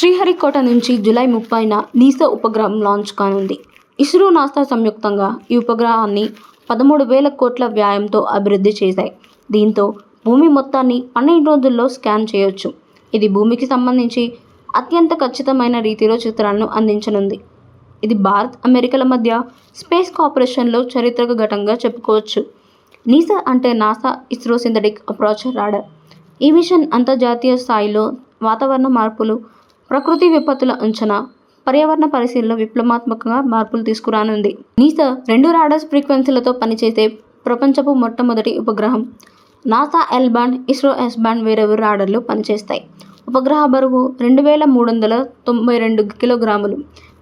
శ్రీహరికోట నుంచి జూలై ముప్పైన నీసా ఉపగ్రహం లాంచ్ కానుంది. ఇస్రో నాసా సంయుక్తంగా ఈ ఉపగ్రహాన్ని పదమూడు వేల కోట్ల వ్యాయంతో అభివృద్ధి చేశాయి. దీంతో భూమి మొత్తాన్ని పన్నెండు రోజుల్లో స్కాన్ చేయొచ్చు. ఇది భూమికి సంబంధించి అత్యంత ఖచ్చితమైన రీతిలో చిత్రాలను అందించనుంది. ఇది భారత్ అమెరికాల మధ్య స్పేస్ కోఆపరేషన్లో చరిత్రక ఘటంగా చెప్పుకోవచ్చు. నీసా అంటే NASA ISRO synthetic aperture radar. ఈ మిషన్ అంతర్జాతీయ స్థాయిలో వాతావరణ మార్పులు ప్రకృతి విపత్తుల అంచనా. పర్యావరణ పరిశీలనలో విప్లవాత్మకంగా మార్పులు తీసుకురానుంది. నీసా రెండు రాడార్స్ ఫ్రీక్వెన్సీలతో పనిచేసే ప్రపంచపు మొట్టమొదటి ఉపగ్రహం. NASA L band ISRO S band వేరేవేరు రాడర్లు పనిచేస్తాయి. ఉపగ్రహ బరువు రెండు వేల మూడు వందల తొంభై రెండు కిలోగ్రాములు.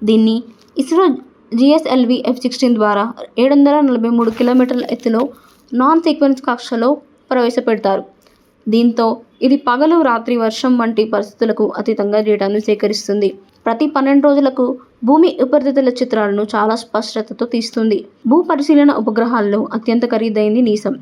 దీన్ని ఇస్రో జిఎస్ఎల్వి ఎఫ్ సిక్స్టీన్ ద్వారా ఏడు వందల నలభై మూడు కిలోమీటర్ల ఎత్తులో నాన్ సీక్వెన్స్ కక్షలో ప్రవేశపెడతారు. దీంతో ఇది పగలు రాత్రి వర్షం వంటి పరిస్థితులకు అతీతంగా డేటాను సేకరిస్తుంది. ప్రతి పన్నెండు రోజులకు భూమి ఉపరితల చిత్రాలను చాలా స్పష్టతతో తీస్తుంది. భూ పరిశీలన ఉపగ్రహాల్లో అత్యంత ఖరీదైంది నీసం.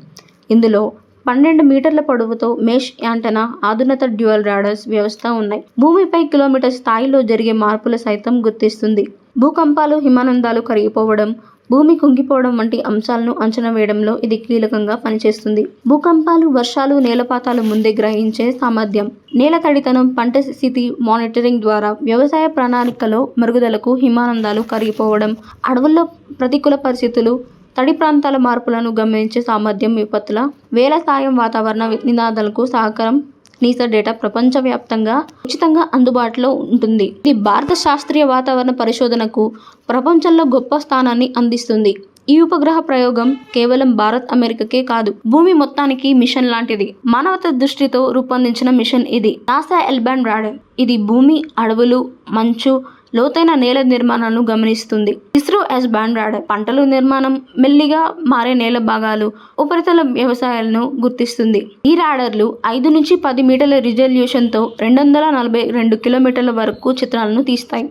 ఇందులో పన్నెండు మీటర్ల పొడవుతో మేష్ యాంటనా ఆధునత డ్యూయల్ రాడర్స్ వ్యవస్థ ఉన్నాయి. భూమిపై కిలోమీటర్ స్థాయిలో జరిగే మార్పులు సైతం గుర్తిస్తుంది. భూకంపాలు హిమానందాలు కరిగిపోవడం భూమి కుంగిపోవడం వంటి అంశాలను అంచనా వేయడంలో ఇది కీలకంగా పనిచేస్తుంది. భూకంపాలు వర్షాలు నేలపాతాలు ముందే గ్రహించే సామర్థ్యం. నేల తడితనం పంట స్థితి మానిటరింగ్ ద్వారా వ్యవసాయ ప్రణాళికలో మరుగుదలకు హిమానందాలు కరిగిపోవడం అడవుల్లో ప్రతికూల పరిస్థితులు తడి ప్రాంతాల మార్పులను గమనించే సామర్థ్యం విపత్తుల వేల సాయం వాతావరణ నినాదాలకు సహకారం నీసా డేటా ప్రపంచవ్యాప్తంగా ఉచితంగా అందుబాటులో ఉంటుంది. ఇది భారత శాస్త్రీయ వాతావరణ పరిశోధనకు ప్రపంచంలో గొప్ప స్థానాన్ని అందిస్తుంది. ఈ ఉపగ్రహ ప్రయోగం కేవలం భారత్ అమెరికాకే కాదు భూమి మొత్తానికి మిషన్ లాంటిది. మానవత దృష్టితో రూపొందించిన మిషన్ ఇది. నాసా ఎల్బాన్ రాడర్ ఇది భూమి అడవులు మంచు లోతైన నేల నిర్మాణాలను గమనిస్తుంది. ఇస్రో ఎస్ బ్యాండ్ రాడర్ పంటలు నిర్మాణం మెల్లిగా మారే నేల భాగాలు ఉపరితల వ్యవసాయాలను గుర్తిస్తుంది. ఈ రాడర్లు ఐదు నుంచి పది మీటర్ల రిజల్యూషన్తో రెండు వందల నలభై రెండు కిలోమీటర్ల వరకు చిత్రాలను తీస్తాయి.